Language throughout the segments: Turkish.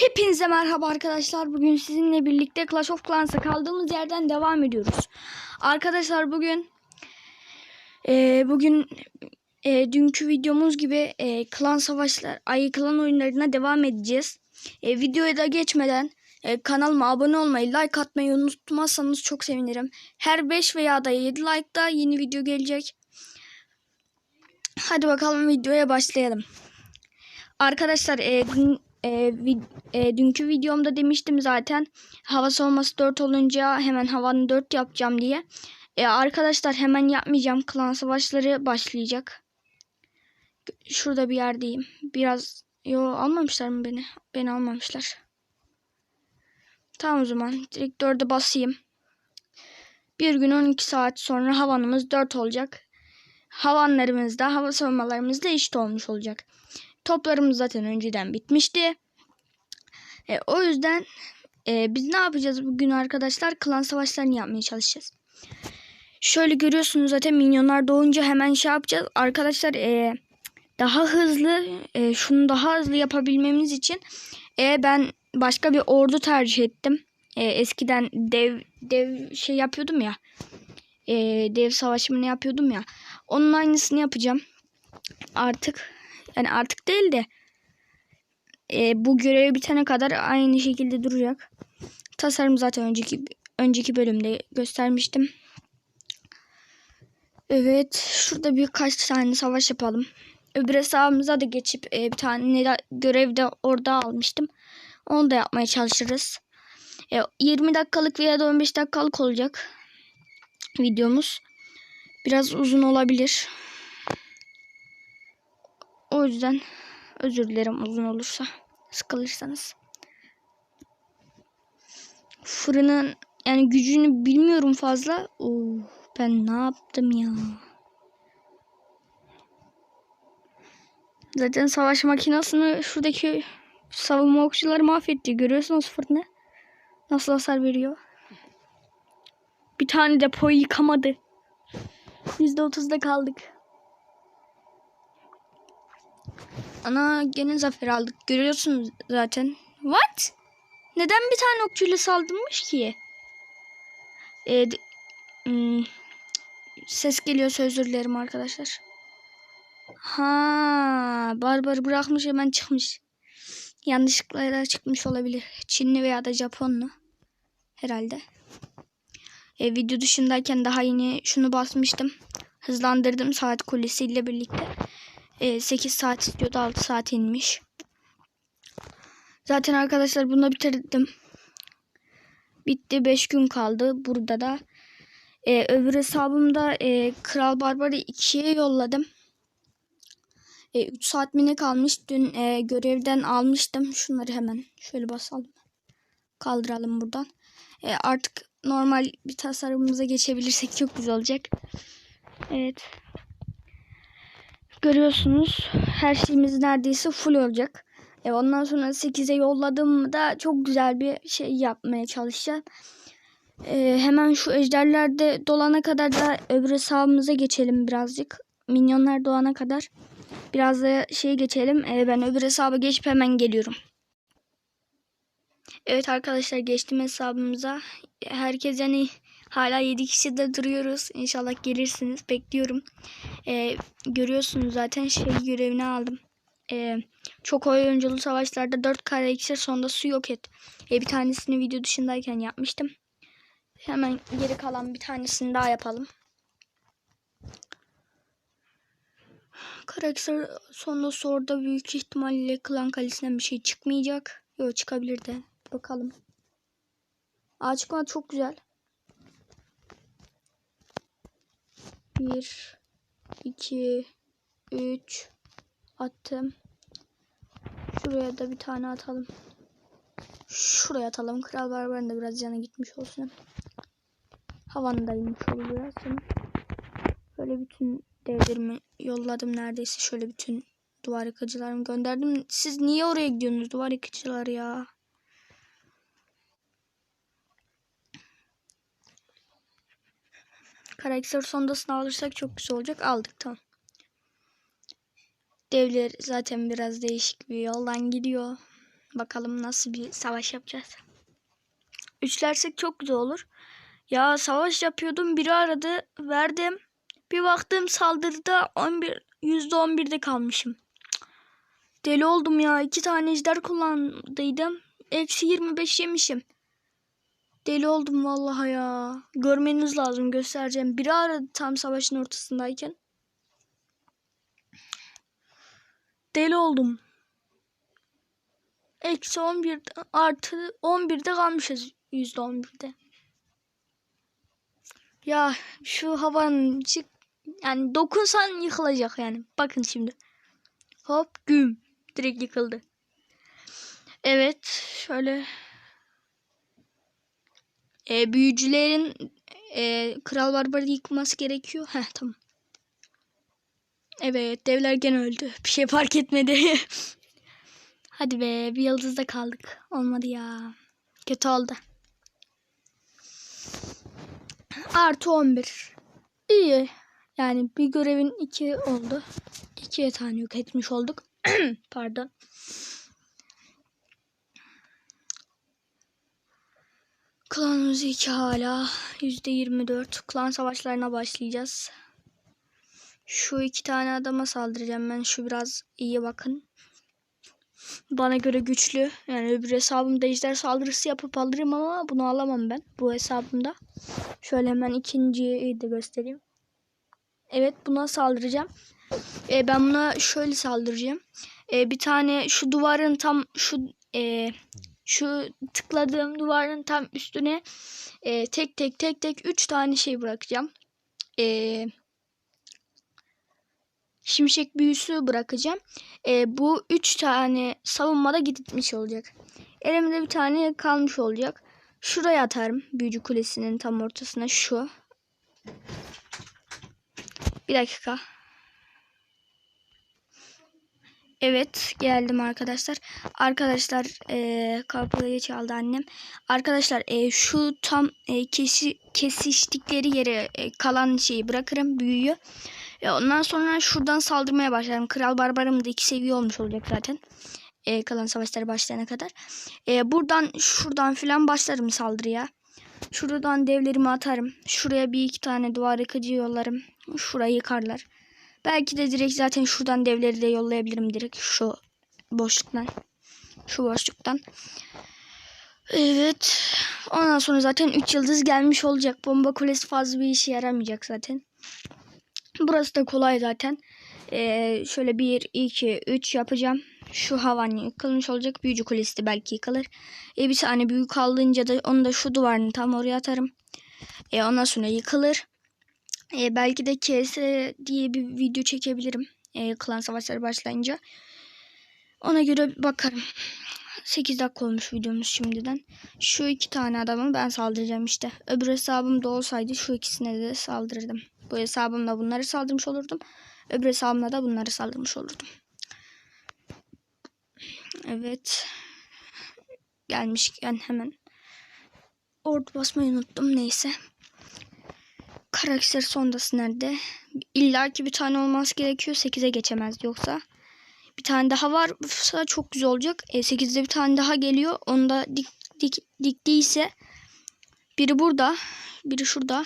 Hepinize merhaba arkadaşlar. Bugün sizinle birlikte Clash of Clans'a kaldığımız yerden devam ediyoruz. Arkadaşlar bugün e, bugün e, dünkü videomuz gibi e, klan savaşlar, ayı klan oyunlarına devam edeceğiz. E, videoya da geçmeden e, kanalıma abone olmayı, like atmayı unutmazsanız çok sevinirim. Her 5 veya da 7 like'da yeni video gelecek. Hadi bakalım videoya başlayalım. Arkadaşlar e, e, vid- e, dünkü videomda demiştim zaten hava soğuması 4 olunca hemen havanı 4 yapacağım diye. E, arkadaşlar hemen yapmayacağım. Klan savaşları başlayacak. Şurada bir yerdeyim. Biraz yo almamışlar mı beni? Beni almamışlar. Tamam o zaman direkt 4'e basayım. Bir gün 12 saat sonra havanımız 4 olacak. Havanlarımız da hava savunmalarımız da eşit olmuş olacak. Toplarımız zaten önceden bitmişti. E, o yüzden e, biz ne yapacağız bugün arkadaşlar? Klan savaşlarını yapmaya çalışacağız. Şöyle görüyorsunuz zaten minyonlar doğunca hemen şey yapacağız. Arkadaşlar e, daha hızlı e, şunu daha hızlı yapabilmemiz için e, ben başka bir ordu tercih ettim. E, eskiden dev dev şey yapıyordum ya. E, dev savaşımını yapıyordum ya. Onun aynısını yapacağım. Artık yani artık değil de e, bu görev bitene kadar aynı şekilde duracak. Tasarım zaten önceki önceki bölümde göstermiştim. Evet, şurada birkaç tane savaş yapalım. Öbür hesabımıza da geçip e, bir tane görev de orada almıştım. Onu da yapmaya çalışırız. E, 20 dakikalık veya da 15 dakikalık olacak videomuz. Biraz uzun olabilir. O yüzden özür dilerim uzun olursa. Sıkılırsanız. Fırının yani gücünü bilmiyorum fazla. Oo, ben ne yaptım ya? Zaten savaş makinesini şuradaki savunma okçuları mahvetti. Görüyorsunuz fırını. Nasıl hasar veriyor. Bir tane depoyu yıkamadı. %30'da kaldık. Ana gene zafer aldık. Görüyorsunuz zaten. What? Neden bir tane okçuyla saldırmış ki? Ee, hmm, ses geliyorsa özür dilerim arkadaşlar. Ha, barbar bırakmış hemen çıkmış. Yanlışlıkla çıkmış olabilir. Çinli veya da Japonlu. Herhalde. E, video dışındayken daha yeni şunu basmıştım. Hızlandırdım saat kulesiyle birlikte. E, 8 saat istiyordu 6 saat inmiş. Zaten arkadaşlar bunu bitirdim. Bitti 5 gün kaldı. Burada da e, öbür hesabımda e, Kral Barbar'ı 2'ye yolladım. 3 saat mi ne kalmış? Dün e, görevden almıştım. Şunları hemen şöyle basalım. Kaldıralım buradan. E, artık normal bir tasarımımıza geçebilirsek çok güzel olacak. Evet. Görüyorsunuz her şeyimiz neredeyse full olacak. E, ondan sonra 8'e yolladığımda çok güzel bir şey yapmaya çalışacağım. E, hemen şu ejderlerde dolana kadar da öbür hesabımıza geçelim birazcık. Minyonlar doğana kadar. Biraz da şey geçelim. E, ben öbür hesaba geçip hemen geliyorum. Evet arkadaşlar geçtim hesabımıza. Herkes yani hala 7 kişi de duruyoruz. İnşallah gelirsiniz. Bekliyorum. Ee, görüyorsunuz zaten şey görevini aldım. Ee, çok oyunculu savaşlarda 4 kare iksir sonunda su yok et. Ee, bir tanesini video dışındayken yapmıştım. Hemen geri kalan bir tanesini daha yapalım. Karakter sonunda sorda büyük ihtimalle klan kalesinden bir şey çıkmayacak. Yok çıkabilir de. Bakalım. Aa çok güzel. Bir, iki, üç attım. Şuraya da bir tane atalım. Şuraya atalım. Kral Barbar'ın da biraz canı gitmiş olsun. Havanı da inmiş olur. Böyle bütün devlerimi yolladım neredeyse. Şöyle bütün duvar yıkıcılarımı gönderdim. Siz niye oraya gidiyorsunuz duvar yıkıcılar ya? Karakter sondasını alırsak çok güzel olacak. Aldık tamam. Devler zaten biraz değişik bir yoldan gidiyor. Bakalım nasıl bir savaş yapacağız. Üçlersek çok güzel olur. Ya savaş yapıyordum. Biri aradı. Verdim. Bir baktım saldırıda 11 %11'de kalmışım. Deli oldum ya. İki tane ejder kullandıydım. Eksi 25 yemişim. Deli oldum vallahi ya. Görmeniz lazım göstereceğim. Biri aradı tam savaşın ortasındayken. Deli oldum. Eksi 11 artı 11'de kalmışız. Yüzde 11'de. Ya şu havanın çık yani dokunsan yıkılacak yani. Bakın şimdi. Hop güm. Direkt yıkıldı. Evet. Şöyle. E, büyücülerin e, Kral Barbar'ı yıkması gerekiyor. Heh tamam. Evet devler gene öldü. Bir şey fark etmedi. Hadi be bir yıldızda kaldık. Olmadı ya. Kötü oldu. Artı 11. İyi. Yani bir görevin iki oldu. İkiye tane yok etmiş olduk. Pardon. Klanımız 2 hala. %24. Klan savaşlarına başlayacağız. Şu iki tane adama saldıracağım ben. Şu biraz iyi bakın. Bana göre güçlü. Yani öbür hesabımda ejder saldırısı yapıp alırım ama bunu alamam ben. Bu hesabımda. Şöyle hemen ikinciyi de göstereyim. Evet buna saldıracağım. Ee, ben buna şöyle saldıracağım. Ee, bir tane şu duvarın tam şu e, şu tıkladığım duvarın tam üstüne e, tek tek tek tek üç tane şey bırakacağım. Eee şimşek büyüsü bırakacağım. E, bu üç tane savunmada gitmiş olacak. Elimde bir tane kalmış olacak. Şuraya atarım. Büyücü kulesinin tam ortasına şu. Bir dakika. Evet geldim arkadaşlar. Arkadaşlar e, kapıyı çaldı annem. Arkadaşlar e, şu tam e, kesi, kesiştikleri yere e, kalan şeyi bırakırım büyüyü. E, ondan sonra şuradan saldırmaya başlarım. Kral Barbarım da iki seviye olmuş olacak zaten. E, kalan savaşları başlayana kadar. E, buradan şuradan filan başlarım saldırıya. Şuradan devlerimi atarım. Şuraya bir iki tane duvar yıkıcı yollarım. Şurayı yıkarlar. Belki de direkt zaten şuradan devleri de yollayabilirim direkt şu boşluktan. Şu boşluktan. Evet. Ondan sonra zaten 3 yıldız gelmiş olacak. Bomba kulesi fazla bir işe yaramayacak zaten. Burası da kolay zaten. Ee, şöyle 1, 2, 3 yapacağım. Şu havan yıkılmış olacak. Büyücü kulesi de belki yıkılır. Ee, bir tane büyük kaldığınca da onu da şu duvarını tam oraya atarım. Ee, ondan sonra yıkılır. Ee, belki de KS diye bir video çekebilirim. Ee, klan savaşları başlayınca. Ona göre bakarım. 8 dakika olmuş videomuz şimdiden. Şu iki tane adamı ben saldıracağım işte. Öbür hesabımda olsaydı şu ikisine de saldırırdım. Bu hesabımda bunları saldırmış olurdum. Öbür hesabımda da bunları saldırmış olurdum. Evet. Gelmişken hemen ordu basmayı unuttum. Neyse. Karakter sondası nerede? İlla ki bir tane olması gerekiyor. 8'e geçemez yoksa. Bir tane daha varsa çok güzel olacak. E, 8'de bir tane daha geliyor. Onda dik, dik, diktiyse biri burada. Biri şurada.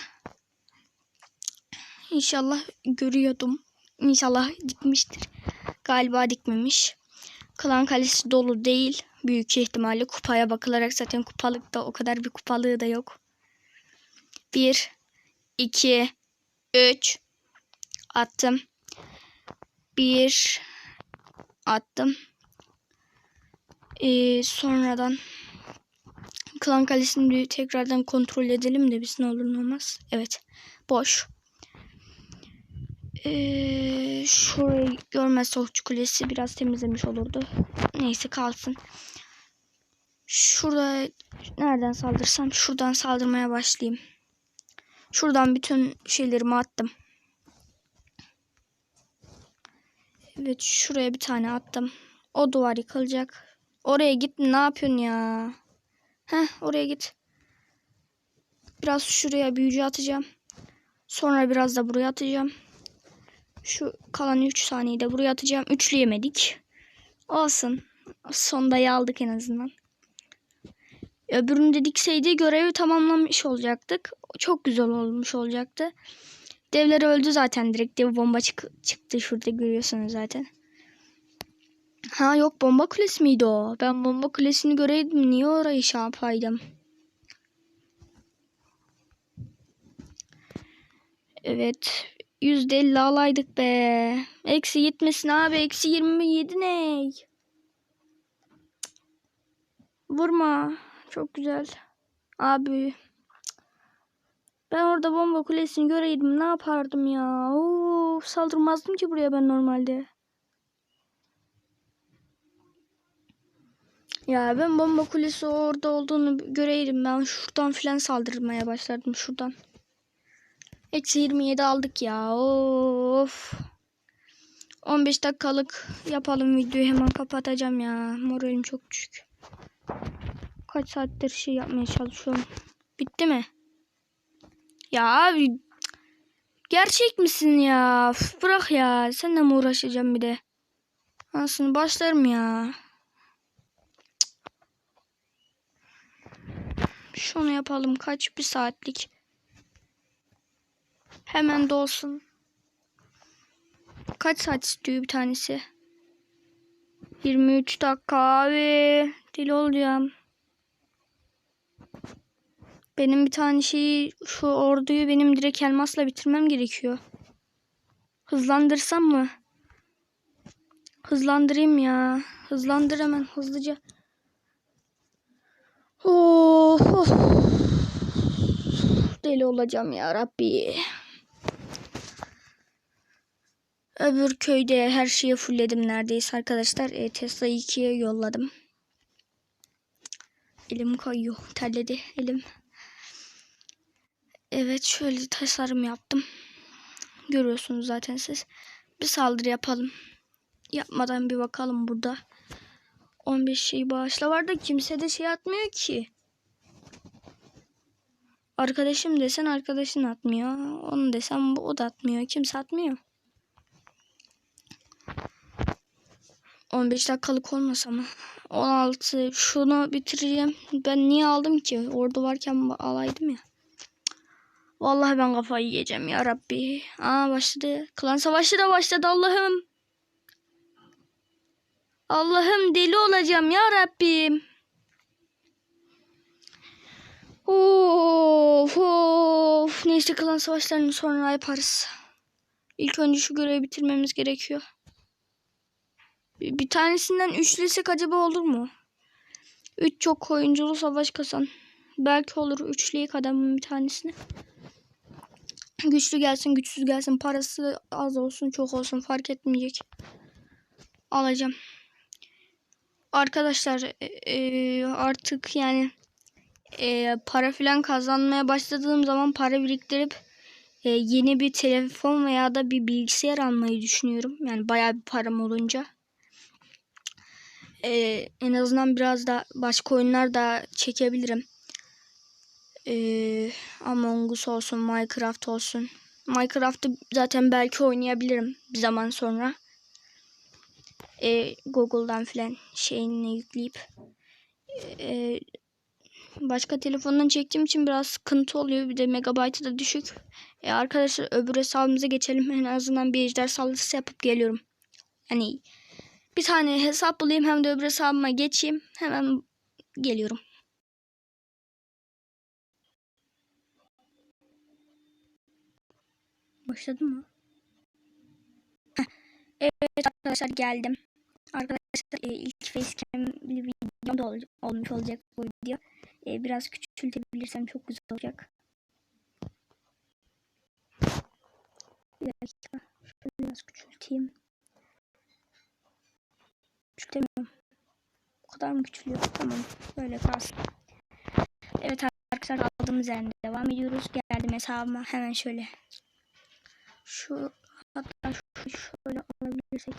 İnşallah görüyordum. İnşallah dikmiştir. Galiba dikmemiş. Klan kalesi dolu değil. Büyük ihtimalle kupaya bakılarak zaten kupalıkta o kadar bir kupalığı da yok. 1 2 3 attım. 1 attım. Ee, sonradan klan kalesini bir tekrardan kontrol edelim de biz ne olur ne olmaz. Evet. Boş. Ee, şurayı görmezse okçu kulesi biraz temizlemiş olurdu. Neyse kalsın. Şurada nereden saldırsam şuradan saldırmaya başlayayım. Şuradan bütün şeylerimi attım. Evet şuraya bir tane attım. O duvar yıkılacak. Oraya git ne yapıyorsun ya? Heh oraya git. Biraz şuraya büyücü atacağım. Sonra biraz da buraya atacağım. Şu kalan 3 saniyeyi de buraya atacağım. Üçlü yemedik. Olsun. Sondayı aldık en azından. Öbürünü de dikseydi görevi tamamlamış olacaktık. Çok güzel olmuş olacaktı. Devler öldü zaten direkt. Dev bomba çık- çıktı şurada görüyorsunuz zaten. Ha yok bomba kulesi miydi o? Ben bomba kulesini göreydim. Niye orayı şey yapaydım? Evet. %50 alaydık be. Eksi gitmesin abi. Eksi 27 ne? Vurma. Çok güzel. Abi. Ben orada bomba kulesini göreydim. Ne yapardım ya? Oo, saldırmazdım ki buraya ben normalde. Ya ben bomba kulesi orada olduğunu göreydim. Ben şuradan filan saldırmaya başlardım. Şuradan. Eksi 27 aldık ya. Of. 15 dakikalık yapalım videoyu hemen kapatacağım ya. Moralim çok düşük. Kaç saattir şey yapmaya çalışıyorum. Bitti mi? Ya abi. Gerçek misin ya? Üf, bırak ya. Seninle mi uğraşacağım bir de? Aslında başlarım ya. Şunu yapalım. Kaç bir saatlik. Hemen dolsun. Kaç saat istiyor bir tanesi? 23 dakika abi. Deli olacağım. Benim bir tane şeyi şu orduyu benim direkt elmasla bitirmem gerekiyor. Hızlandırsam mı? Hızlandırayım ya. Hızlandır hemen hızlıca. Of, of. Deli olacağım ya Rabbi. Öbür köyde her şeyi fullledim neredeyse arkadaşlar. E, Tesla'yı ikiye yolladım. Elim kayıyor. Terledi elim. Evet şöyle tasarım yaptım. Görüyorsunuz zaten siz. Bir saldırı yapalım. Yapmadan bir bakalım burada. 15 şey bağışla var da kimse de şey atmıyor ki. Arkadaşım desen arkadaşın atmıyor. Onu desem o da atmıyor. Kimse atmıyor. 15 dakikalık olmasa mı? 16 şunu bitireceğim. Ben niye aldım ki? Orada varken alaydım ya. Vallahi ben kafayı yiyeceğim ya Rabbi. Aa başladı. Klan savaşı da başladı Allah'ım. Allah'ım deli olacağım ya Rabbim. Of of. Neyse klan savaşlarını sonra yaparız. İlk önce şu görevi bitirmemiz gerekiyor. Bir, bir tanesinden üçlesek acaba olur mu? Üç çok oyunculu savaş kasan. Belki olur üçlüyük adamın bir tanesini. Güçlü gelsin güçsüz gelsin parası az olsun çok olsun fark etmeyecek. Alacağım. Arkadaşlar e, e, artık yani e, para filan kazanmaya başladığım zaman para biriktirip e, yeni bir telefon veya da bir bilgisayar almayı düşünüyorum. Yani bayağı bir param olunca. E, en azından biraz da başka oyunlar da çekebilirim. E, Among Us olsun, Minecraft olsun. Minecraft'ı zaten belki oynayabilirim bir zaman sonra. E, Google'dan filan şeyini yükleyip. E, başka telefondan çektiğim için biraz sıkıntı oluyor. Bir de megabaytı da düşük. E, arkadaşlar öbür hesabımıza geçelim. En azından bir ejder saldırısı yapıp geliyorum. Yani bir tane hesap bulayım hem de öbür hesabıma geçeyim. Hemen geliyorum. Başladı mı? Evet arkadaşlar geldim. Arkadaşlar e, ilk facecam'li videom da ol, olmuş olacak bu video. E, biraz küçültebilirsem çok güzel olacak. Bir dakika. Şöyle biraz küçülteyim. Küçültemiyorum. Bu kadar mı küçülüyor? Tamam. Böyle kalsın. Evet arkadaşlar aldığımız yerden devam ediyoruz. Geldim hesabıma. Hemen şöyle. Şu hatta şöyle alabilirsek.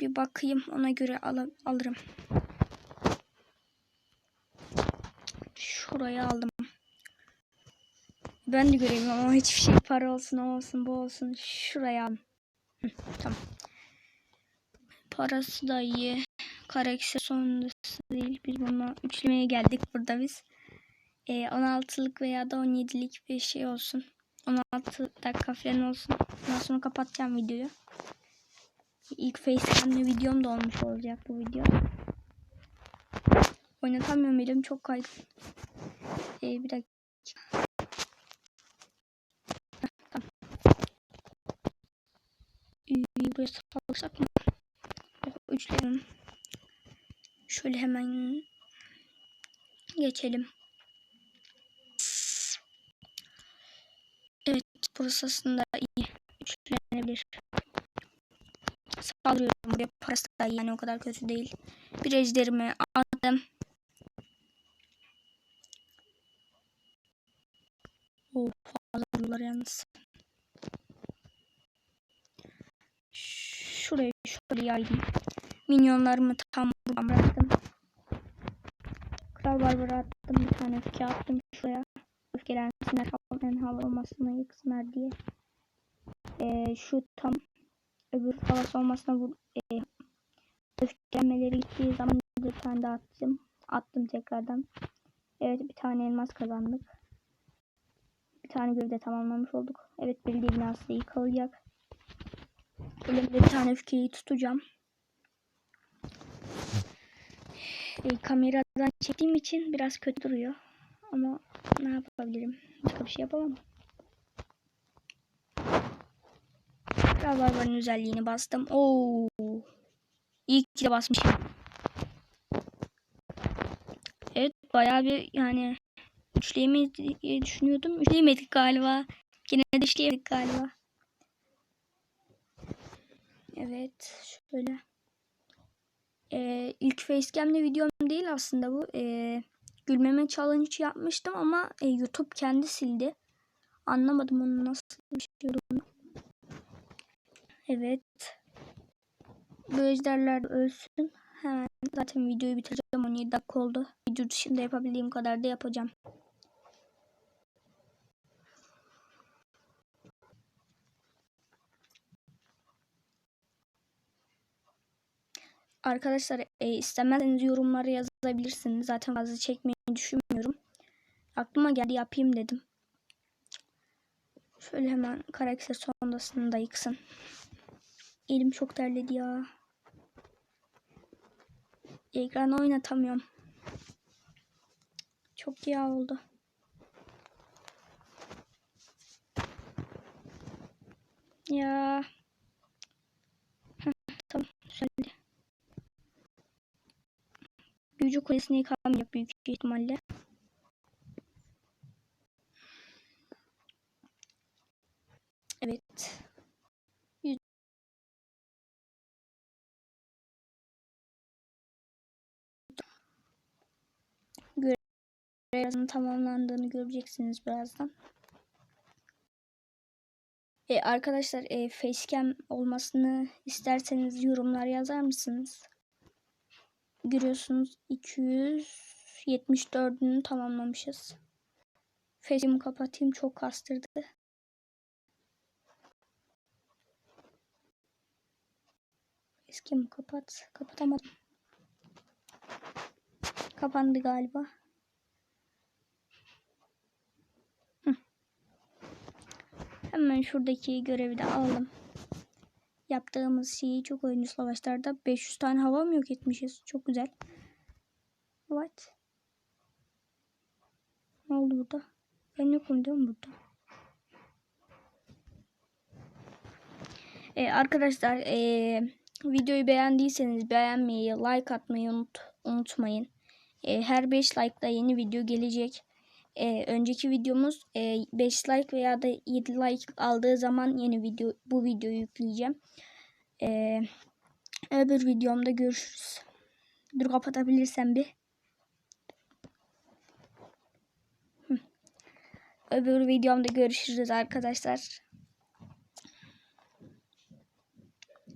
Bir bakayım ona göre al alırım. Şuraya aldım. Ben de göreyim ama hiçbir şey para olsun olsun bu olsun. Şuraya al. Hı, tamam. Parası da iyi. karakter sonrası değil. Biz bunu üçlemeye geldik burada biz. Ee, 16'lık veya da 17'lik bir şey olsun. 16 dakika falan olsun. Ondan sonra kapatacağım videoyu. İlk facecam'le videom da olmuş olacak bu video. Oynatamıyorum elim çok kaydı. Ee, bir dakika. Tamam. Ee, buraya salırsak mı? Üçlerim. Şöyle hemen geçelim. Evet burası iyi. Üçlenebilir. Saldırıyorum buraya parası da yani o kadar kötü değil. Bir ejderimi aldım. Oh fazla vuruyorlar yalnız. Şuraya şöyle yaydım. Minyonlarımı tam buradan bıraktım. Kral Barbara attım bir tane öfke attım şuraya. Öfkelensinler havaların hava olmasına yıksınlar diye. Ee, şu tam öbür havası olmasına vur, e, öfkelenmeleri gittiği zaman bir tane daha attım. Attım tekrardan. Evet bir tane elmas kazandık. Bir tane görev de tamamlamış olduk. Evet belediye binası yıkılacak. Elimde bir tane öfkeyi tutacağım. E, kameradan çektiğim için biraz kötü duruyor. Ama ne yapabilirim? Başka bir şey yapamam. Kral Barbar'ın özelliğini bastım. Oo. Ki de basmışım. Evet bayağı bir yani üçleyemeyiz diye düşünüyordum. Üçleyemedik galiba. Yine de üçleyemedik galiba. Evet şöyle. Ee, ilk facecam'le videom değil aslında bu. Ee, gülmeme challenge yapmıştım ama e, YouTube kendi sildi. Anlamadım onu nasıl bir. Evet. Bu ejderler de ölsün. Hemen zaten videoyu bitireceğim. 17 dakika oldu. Video dışında yapabildiğim kadar da yapacağım. Arkadaşlar e, istemezseniz yorumlara yazabilirsiniz. Zaten fazla düşünmüyorum. Aklıma geldi yapayım dedim. Şöyle hemen karakter sondasını da yıksın. Elim çok terledi ya. Ekran oynatamıyorum. Çok yağ oldu. Ya. Heh, tamam. Güzeldi. Büyücü kulesini yıkamayacak büyük ihtimalle. Evet. Görevin tamamlandığını göreceksiniz birazdan. E, arkadaşlar e, facecam olmasını isterseniz yorumlar yazar mısınız? Görüyorsunuz 274'ünü tamamlamışız. Facecam'ı kapatayım çok kastırdı. Facecam'ı kapat. Kapatamadım. Kapandı galiba. Hı. Hemen şuradaki görevi de alalım. Yaptığımız şeyi çok oyuncu savaşlarda 500 tane hava mı yok etmişiz? Çok güzel. What? Ne oldu burada? Ben yokum değil mi burada? Ee, arkadaşlar ee, videoyu beğendiyseniz beğenmeyi, like atmayı unut, unutmayın. Ee, her 5 like'da yeni video gelecek. Ee, önceki videomuz e, 5 like veya da 7 like aldığı zaman yeni video bu videoyu yükleyeceğim. Ee, öbür videomda görüşürüz. Dur kapatabilirsem bir. Öbür videomda görüşürüz arkadaşlar.